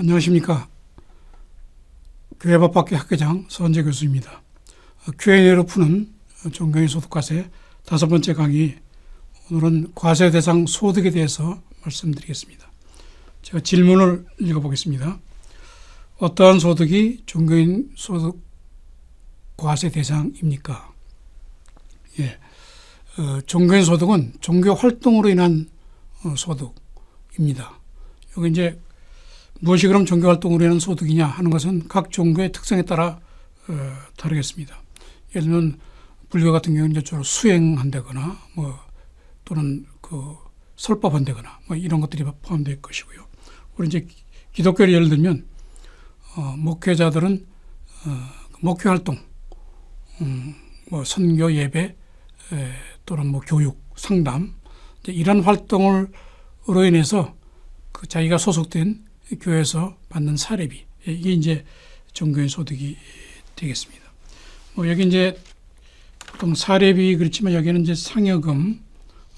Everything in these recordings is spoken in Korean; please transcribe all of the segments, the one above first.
안녕하십니까. 교회법학교 학회장 선재 교수입니다. Q&A로 푸는 종교의 소득과세 다섯 번째 강의 오늘은 과세 대상 소득에 대해서 말씀드리겠습니다. 제가 질문을 읽어보겠습니다. 어떠한 소득이 종교인 소득 과세 대상입니까? 예, 어, 종교인 소득은 종교 활동으로 인한 어, 소득입니다. 여기 이제 무엇이 그럼 종교 활동으로 인한 소득이냐 하는 것은 각 종교의 특성에 따라 어, 다르겠습니다. 예를 들면 불교 같은 경우는 주로 수행한다거나 뭐 또는 그 설법한다거나 뭐 이런 것들이 포함될 것이고요. 우리 이제 기독교를 예를 들면 어, 목회자들은 어, 목회 활동, 음, 뭐 선교 예배 에, 또는 뭐 교육 상담 이런 활동을로 인해서 그 자기가 소속된 교회에서 받는 사례비 이게 이제 종교의 소득이 되겠습니다. 뭐 여기 이제 보통 사례비 그렇지만 여기는 이제 상여금,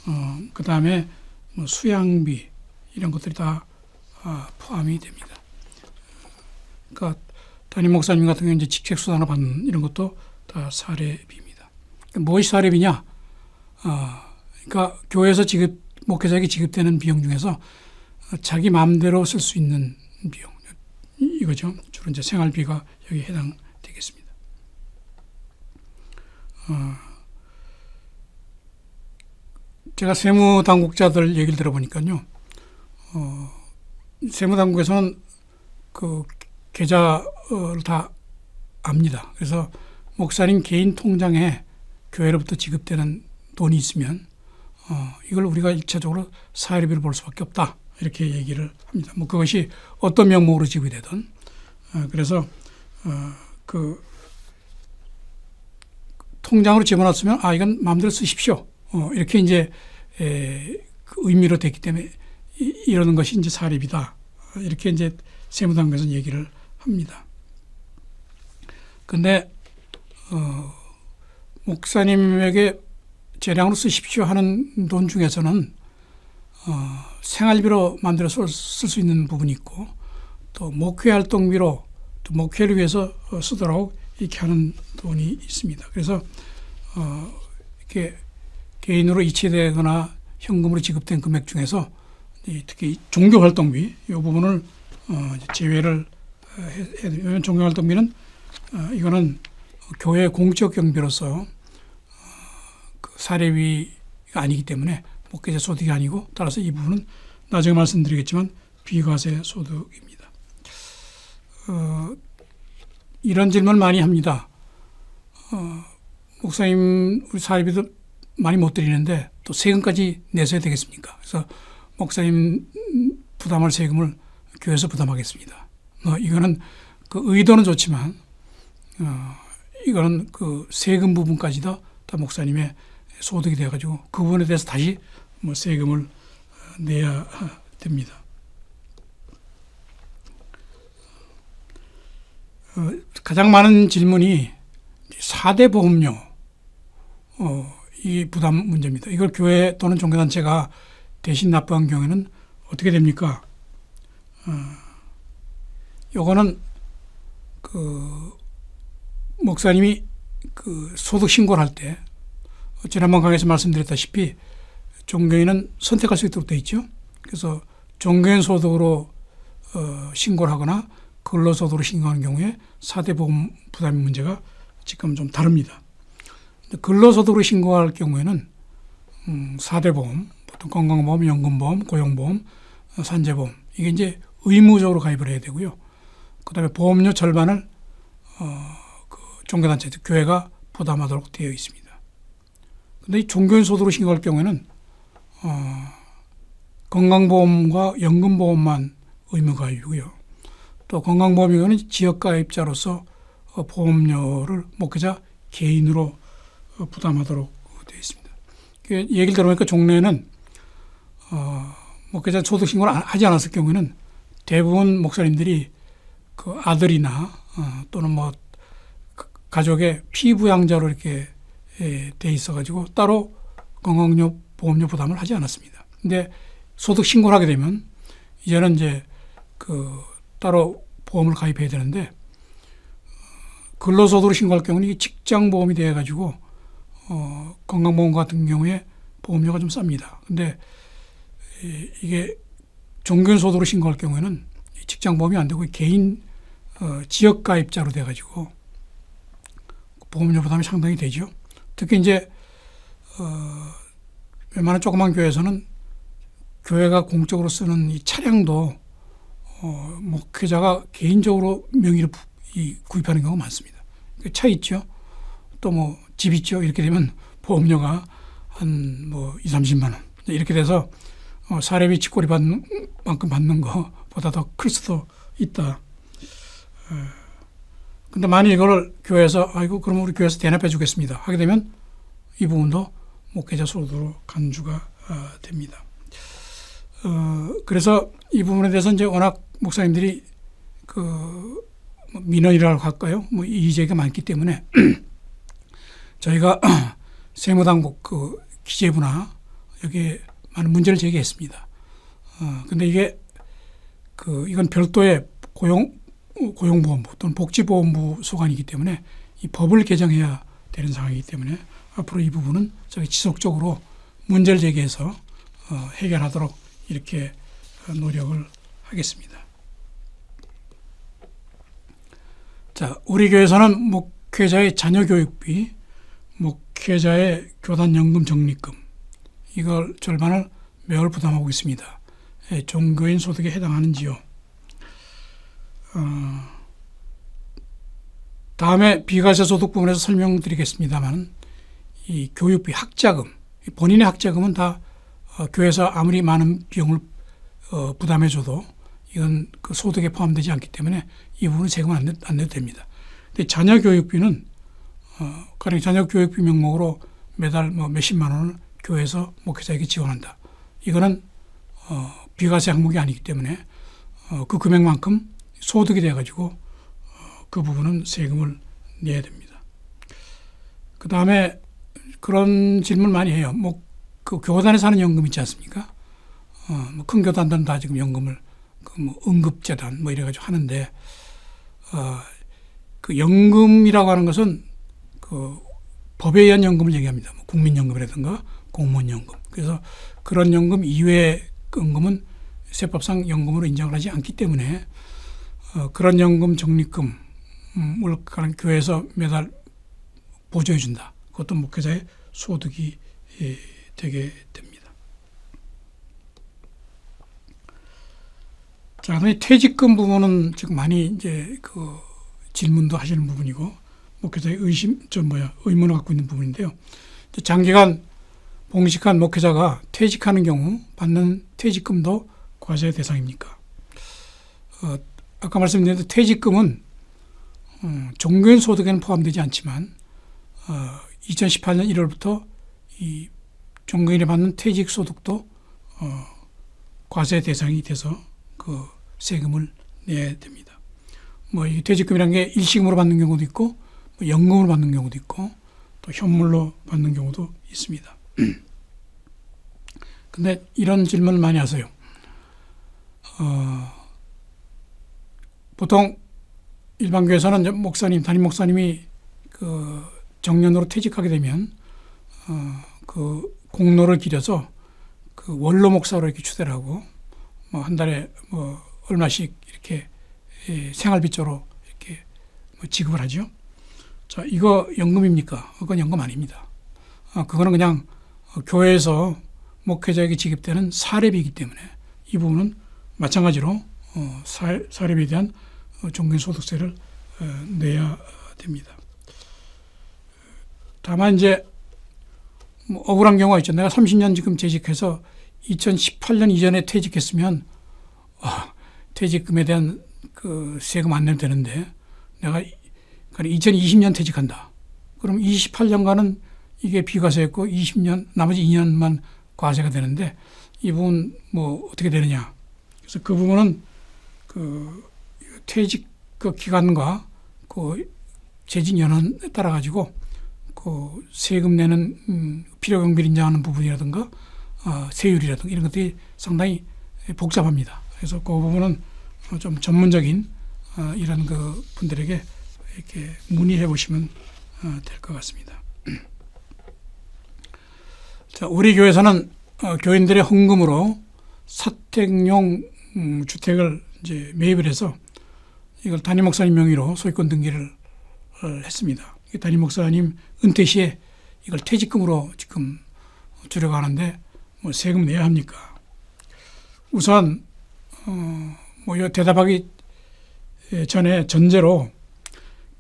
어, 그 다음에 뭐 수양비 이런 것들이 다 아, 포함이 됩니다. 그러니까 담임 목사님 같은 경우 이제 직책 수당을 받는 이런 것도 다 사례비입니다. 그러니까 무엇이 사례비냐? 아, 그러니까 교회에서 지급 목회자에게 지급되는 비용 중에서 자기 마음대로 쓸 수 있는 비용 이거죠. 주로 이제 생활비가 여기 해당되겠습니다. 어, 제가 세무 당국자들 얘기를 들어보니까요. 어, 세무 당국에서는 그 계좌를 다 압니다. 그래서 목사님 개인 통장에 교회로부터 지급되는 돈이 있으면 어, 이걸 우리가 일차적으로 사회비로 볼 수밖에 없다. 이렇게 얘기를 합니다. 뭐 그것이 어떤 명목으로 지급이 되든. 어, 그래서 어, 그 통장으로 집어넣었으면 아 이건 마음대로 쓰십시오. 어, 이렇게 이제 에, 그 의미로 됐기 때문에 이, 이러는 것이 이제 사립이다. 이렇게 이제 세무당국에서 얘기를 합니다. 근데 어, 목사님에게 재량으로 쓰십시오 하는 돈 중에서는 어, 생활비로 만들어 쓸수 있는 부분이 있고 또 목회 활동비로 또 목회를 위해서 어, 쓰도록 이렇게 하는 돈이 있습니다. 그래서 어, 이렇게 개인으로 이체되거나 현금으로 지급된 금액 중에서 특히 종교 활동비 이 부분을 어, 제외를 해야 돼요. 종교 활동비는 어, 이거는 교회 공적 경비로서 그 사례비가 아니기 때문에 목회자 소득이 아니고 따라서 이 부분은 나중에 말씀드리겠지만 비과세 소득입니다. 어, 이런 질문 많이 합니다. 어, 목사님 우리 사례비도 많이 못 드리는데 또 세금까지 내셔야 되겠습니까? 그래서 목사님 부담할 세금을 교회에서 부담하겠습니다. 뭐 이거는 그 의도는 좋지만 어, 이거는 그 세금 부분까지도 다 목사님의 소득이 돼가지고 그 부분에 대해서 다시 뭐 세금을 내야 됩니다. 어, 가장 많은 질문이 4대 보험료 어, 이 부담 문제입니다. 이걸 교회 또는 종교단체가 대신 납부한 경우에는 어떻게 됩니까? 어, 요거는 그 목사님이 그 소득 신고를 할 때 지난번 강의에서 말씀드렸다시피 종교인은 선택할 수 있도록 돼 있죠. 그래서 종교인 소득으로 어, 신고를 하거나 근로소득으로 신고하는 경우에 4대 보험 부담 문제가 지금 좀 다릅니다. 근로소득으로 신고할 경우에는 음, 4대 보험, 보통 건강보험, 연금보험, 고용보험, 어, 산재보험 이게 이제 의무적으로 가입을 해야 되고요. 그다음에 보험료 절반을 어, 그 종교단체, 교회가 부담하도록 되어 있습니다. 근데 이 종교인 소득으로 신고할 경우에는 어, 건강보험과 연금보험만 의무가입이고요. 또 건강보험이거는 지역가입자로서 어, 보험료를 목회자 개인으로 어, 부담하도록 되어 있습니다. 그 얘기를 들어보니까 종래에는 어, 목회자 소득 신고를 하지 않았을 경우에는 대부분 목사님들이 그 아들이나 어, 또는 뭐 가족의 피부양자로 이렇게 예, 돼 있어가지고 따로 건강료 보험료 부담을 하지 않았습니다. 근데 소득 신고를 하게 되면 이제는 이제 그 따로 보험을 가입해야 되는데 어, 근로소득으로 신고할 경우는 이게 직장 보험이 돼 가지고 어, 건강보험 같은 경우에 보험료가 좀 쌉니다. 근데 이- 이게 종균소득으로 신고할 경우에는 이 직장 보험이 안 되고 개인 어, 지역 가입자로 돼 가지고 보험료 부담이 상당히 되죠. 특히 이제 어, 웬만한 조그만 교회에서는 교회가 공적으로 쓰는 이 차량도 어, 목회자가 개인적으로 명의로 부- 이 구입하는 경우가 많습니다. 그차 있죠. 또 뭐 집 있죠. 이렇게 되면 보험료가 한 뭐 2, 30만 원. 이렇게 돼서 어, 사례비 직거리 받는 만큼 받는 것보다 더 클 수도 있다. 어, 근데 만약 이거를 교회에서 아이고 그럼 우리 교회에서 대납해 주겠습니다. 하게 되면 이 부분도 목회자 소득으로 간주가 아, 됩니다. 어, 그래서 이 부분에 대해서 이제 워낙 목사님들이 그뭐 민원이라고 할까요? 뭐 이의제기가 많기 때문에 저희가 세무당국 그 기재부나 여기에 많은 문제를 제기했습니다. 어, 근데 이게 그 이건 별도의 고용 고용보험부 또는 복지보험부 소관이기 때문에 이 법을 개정해야 되는 상황이기 때문에 앞으로 이 부분은 저희 지속적으로 문제를 제기해서 어, 해결하도록 이렇게 어, 노력을 하겠습니다. 자, 우리 교회에서는 목회자의 자녀 교육비, 목회자의 교단연금 적립금 이걸 절반을 매월 부담하고 있습니다. 예, 종교인 소득에 해당하는지요. 어, 다음에 비과세 소득 부분에서 설명드리겠습니다만 이 교육비 학자금 이 본인의 학자금은 다 어, 교회에서 아무리 많은 비용을 어, 부담해줘도 이건 그 소득에 포함되지 않기 때문에 이 부분은 세금을 안, 내, 안 내도 됩니다. 근데 자녀 교육비는 어, 가령 자녀 교육비 명목으로 매달 뭐 몇십만 원을 교회에서 목회자에게 지원한다. 이거는 어, 비과세 항목이 아니기 때문에 어, 그 금액만큼 소득이 돼가지고 어, 그 부분은 세금을 내야 됩니다. 그 다음에 그런 질문 많이 해요. 뭐 그 교단에서 하는 연금 있지 않습니까? 어, 뭐 큰 교단들은 다 지금 연금을 그뭐 응급재단 뭐 이래가지고 하는데 어, 그 연금이라고 하는 것은 그 법에 의한 연금을 얘기합니다. 뭐 국민연금이라든가 공무원연금. 그래서 그런 연금 이외의 연금은 세법상 연금으로 인정을 하지 않기 때문에 어, 그런 연금 적립금을 가는 교회에서 매달 보조해 준다. 그것도 목회자의 소득이 예, 되게 됩니다. 자, 그다음에 퇴직금 부분은 지금 많이 이제 그 질문도 하시는 부분이고 목회자의 의심, 저 뭐야 의문을 갖고 있는 부분인데요. 장기간 봉식한 목회자가 퇴직하는 경우 받는 퇴직금도 과세 대상입니까? 어, 아까 말씀드린 퇴직금은 어, 종교인 소득에는 포함되지 않지만 어, 2018년 1월부터 이 종교인이 받는 퇴직 소득도 어, 과세 대상이 돼서 그 세금을 내야 됩니다. 뭐 이 퇴직금이라는 게 일시금으로 받는 경우도 있고 뭐 연금으로 받는 경우도 있고 또 현물로 받는 경우도 있습니다. 근데 이런 질문을 많이 하세요. 어, 보통 일반 교회에서는 목사님, 담임 목사님이 그 정년으로 퇴직하게 되면 어, 그 공로를 기려서 그 원로 목사로 이렇게 추대를 하고 뭐 한 달에 뭐 얼마씩 이렇게 예, 생활비조로 이렇게 뭐 지급을 하죠. 자, 이거 연금입니까? 그건 연금 아닙니다. 아, 그거는 그냥 어, 교회에서 목회자에게 지급되는 사례비이기 때문에 이 부분은 마찬가지로 어, 사, 사례비에 대한 어, 종교소득세를 어, 내야 됩니다. 다만 이제 뭐 억울한 경우가 있죠. 내가 30년 지금 재직해서 2018년 이전에 퇴직했으면 아, 퇴직금에 대한 그 세금 안 내면 되는데 내가 2020년 퇴직한다. 그럼 28년간은 이게 비과세였고 20년 나머지 2년만 과세가 되는데 이 부분 뭐 어떻게 되느냐. 그래서 그 부분은 그 퇴직 그 기간과 그 재직 연원에 따라 가지고 그 세금 내는 음, 필요경비를 인정하는 부분이라든가 어, 세율이라든가 이런 것들이 상당히 복잡합니다. 그래서 그 부분은 어, 좀 전문적인 어, 이런 그 분들에게 이렇게 문의해 보시면 어, 될것 같습니다. 자, 우리 교회에서는 어, 교인들의 헌금으로 사택용 음, 주택을 이제 매입을 해서 이걸 담임 목사님 명의로 소유권 등기를 어, 했습니다. 이 담임 목사님 은퇴 시에 이걸 퇴직금으로 지금 주려고 하는데 뭐 세금 내야 합니까? 우선 어, 뭐 대답하기 전에 전제로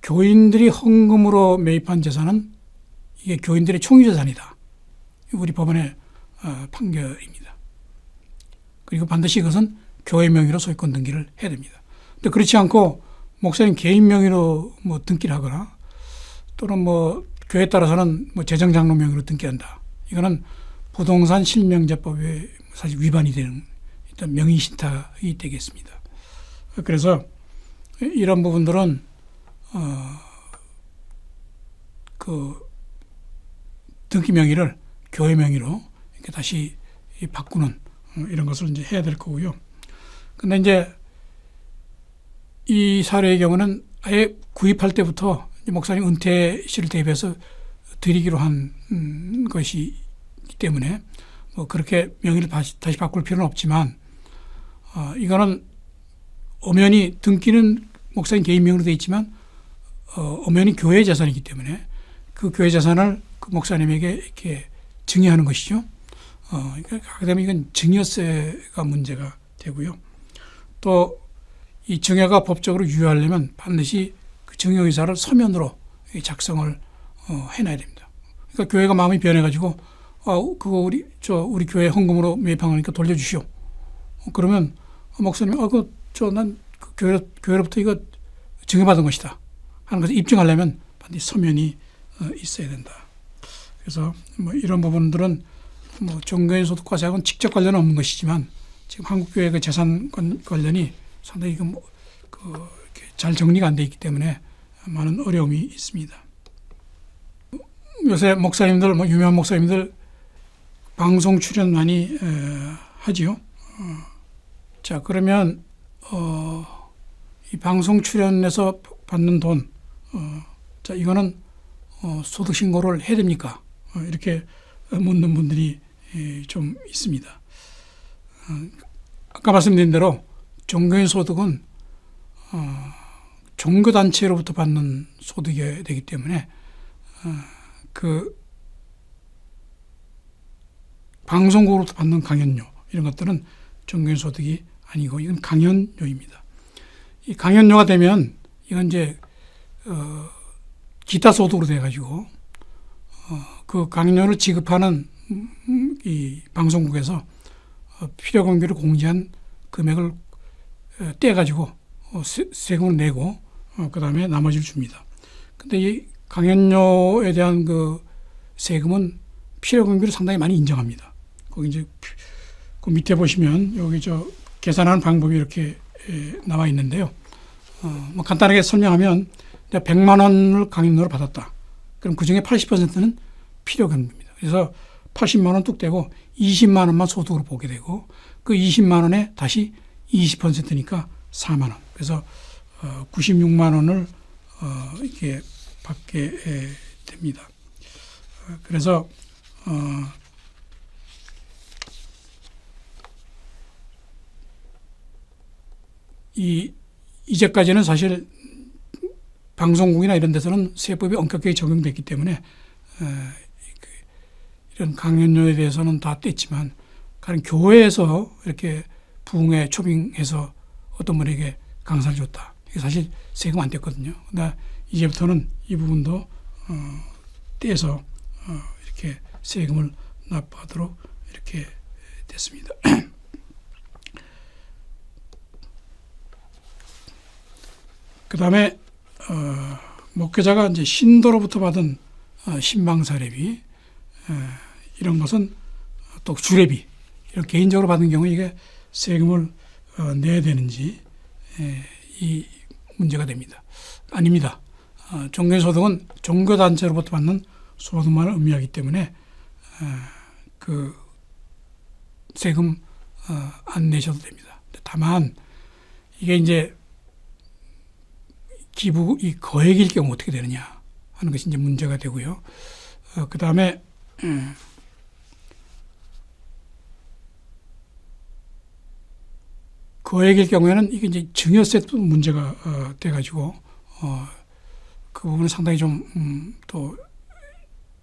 교인들이 헌금으로 매입한 재산은 이게 교인들의 총유 재산이다. 우리 법원의 어, 판결입니다. 그리고 반드시 이것은 교회 명의로 소유권 등기를 해야 됩니다. 근데 그렇지 않고 목사님 개인 명의로 뭐 등기를 하거나 또는 뭐 교회에 따라서는 뭐 재정장로 명의로 등기한다. 이거는 부동산 실명제법에 사실 위반이 되는 일단 명의신탁이 되겠습니다. 그래서 이런 부분들은 어 그 등기 명의를 교회 명의로 이렇게 다시 바꾸는 어, 이런 것을 이제 해야 될 거고요. 근데 이제 이 사례의 경우는 아예 구입할 때부터 목사님 은퇴시를 대비해서 드리기로 한 음, 것이기 때문에 뭐 그렇게 명의를 다시, 다시 바꿀 필요는 없지만 어, 이거는 엄연히 등기는 목사님 개인 명의로 되어 있지만 어, 엄연히 교회 재산이기 때문에 그 교회 재산을 그 목사님에게 이렇게 증여하는 것이죠. 어, 그러니까 하게 되면 이건 증여세가 문제가 되고요. 또 이 증여가 법적으로 유효하려면 반드시 그 증여 의사를 서면으로 작성을 어, 해놔야 됩니다. 그러니까 교회가 마음이 변해가지고 어, 그거 우리 저 우리 교회 헌금으로 매입한 거니까 돌려주시오. 어, 그러면 목사님, 어, 그저난 그 교회 교회로부터 이거 증여받은 것이다 하는 것을 입증하려면 반드시 서면이 어, 있어야 된다. 그래서 뭐 이런 부분들은 뭐 종교인 소득과 세하고는 직접 관련은 없는 것이지만 지금 한국 교회 그 재산 관련이 상당히 그, 뭐, 그 잘 정리가 안 돼 있기 때문에 많은 어려움이 있습니다. 요새 목사님들 뭐 유명한 목사님들 방송 출연 많이 에, 하지요. 어, 자 그러면 어, 이 방송 출연에서 받는 돈, 어, 자 이거는 어, 소득 신고를 해야 됩니까? 어, 이렇게 묻는 분들이 에, 좀 있습니다. 어, 아까 말씀드린 대로 종교인 소득은 어, 종교 단체로부터 받는 소득이 되기 때문에 어, 그 방송국으로부터 받는 강연료 이런 것들은 종교인 소득이 아니고 이건 강연료입니다. 이 강연료가 되면 이건 이제 어, 기타 소득으로 돼 가지고 어, 그 강연료를 지급하는 음, 이 방송국에서 어, 필요 경비를 공제한 금액을 떼 가지고 어, 세금을 내고 어, 그 다음에 나머지를 줍니다. 근데 이 강연료에 대한 그 세금은 필요 경비를 상당히 많이 인정합니다. 거기 이제 그 밑에 보시면 여기 저 계산하는 방법이 이렇게 나와 있는데요. 어, 뭐 간단하게 설명하면 내가 100만 원을 강연료로 받았다. 그럼 그 중에 80%는 필요 경비입니다. 그래서 80만 원 뚝 떼고 20만 원만 소득으로 보게 되고 그 20만 원에 다시 20%니까 4만 원. 그래서 어, 96만 원을 어, 이렇게 받게 됩니다. 어, 그래서 어, 이 이제까지는 사실 방송국이나 이런 데서는 세법이 엄격하게 적용됐기 때문에 어, 그 이런 강연료에 대해서는 다 뗐지만 가령 교회에서 이렇게 부흥회 초빙해서 어떤 분에게 강사를 줬다. 이게 사실 세금 안 뗐거든요. 근데 이제부터는 이 부분도 어, 떼서 어, 이렇게 세금을 납부하도록 이렇게 됐습니다. 그 다음에 어, 목회자가 이제 신도로부터 받은 어, 신방사례비 어, 이런 것은 또 주례비 이런 개인적으로 받은 경우 이게 세금을 어, 내야 되는지 에, 이 문제가 됩니다. 아닙니다. 어, 종교소득은 종교단체로부터 받는 소득만을 의미하기 때문에 어, 그 세금 어, 안 내셔도 됩니다. 다만 이게 이제 기부 이 거액일 경우 어떻게 되느냐 하는 것이 이제 문제가 되고요. 어, 그 다음에 음, 거액일 경우에는 이게 이제 증여세도 문제가 어, 돼가지고 어, 그 부분은 상당히 좀 음, 또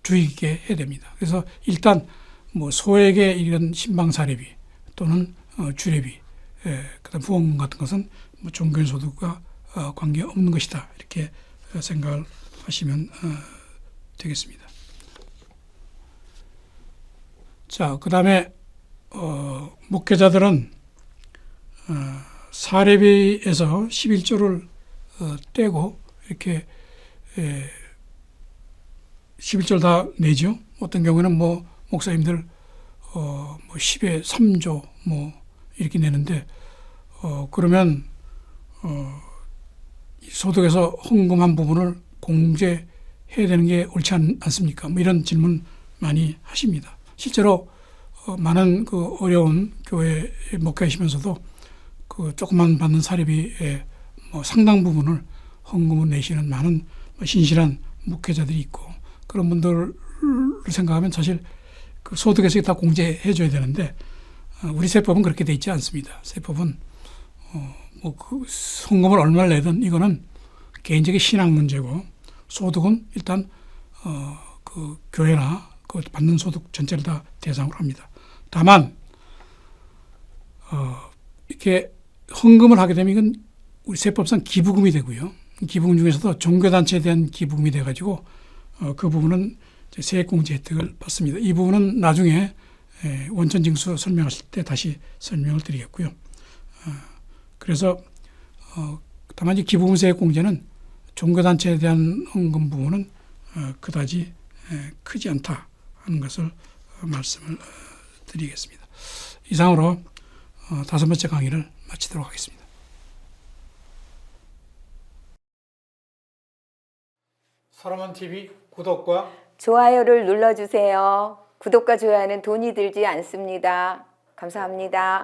주의 깊게 해야 됩니다. 그래서 일단 뭐 소액의 이런 신방 사례비 또는 어, 주례비, 예, 그다음 후원금 같은 것은 뭐 종교 소득과 어, 관계 없는 것이다 이렇게 어, 생각을 하시면 어, 되겠습니다. 자, 그 다음에 어, 목회자들은 어, 사례비에서 11조를 어, 떼고 이렇게 에, 11조를 다 내죠. 어떤 경우는 뭐 목사님들 어, 뭐 10에 3조 뭐 이렇게 내는데 어, 그러면 어, 이 소득에서 헌금한 부분을 공제해야 되는 게 옳지 않, 않습니까? 뭐 이런 질문 많이 하십니다. 실제로 어, 많은 그 어려운 교회에 목회하시면서도 그 조금만 받는 사례비의 뭐 상당 부분을 헌금을 내시는 많은 뭐 신실한 목회자들이 있고 그런 분들을 생각하면 사실 그 소득에서 다 공제해 줘야 되는데 어, 우리 세법은 그렇게 돼 있지 않습니다. 세법은 어, 뭐그 헌금을 얼마를 내든 이거는 개인적인 신앙 문제고 소득은 일단 어, 그 교회나 그 받는 소득 전체를 다 대상으로 합니다. 다만 어, 이렇게 헌금을 하게 되면 이건 우리 세법상 기부금이 되고요. 기부금 중에서도 종교단체에 대한 기부금이 돼가지고 어, 그 부분은 세액공제 혜택을 받습니다. 이 부분은 나중에 에, 원천징수 설명하실 때 다시 설명을 드리겠고요. 어, 그래서 어, 다만 이 기부금 세액공제는 종교단체에 대한 헌금 부분은 어, 그다지 에, 크지 않다 하는 것을 어, 말씀을 어, 드리겠습니다. 이상으로 어, 다섯 번째 강의를 마치도록 하겠습니다. 사람한 TV 구독과 좋아요를 눌러주세요. 구독과 좋아요는 돈이 들지 않습니다. 감사합니다.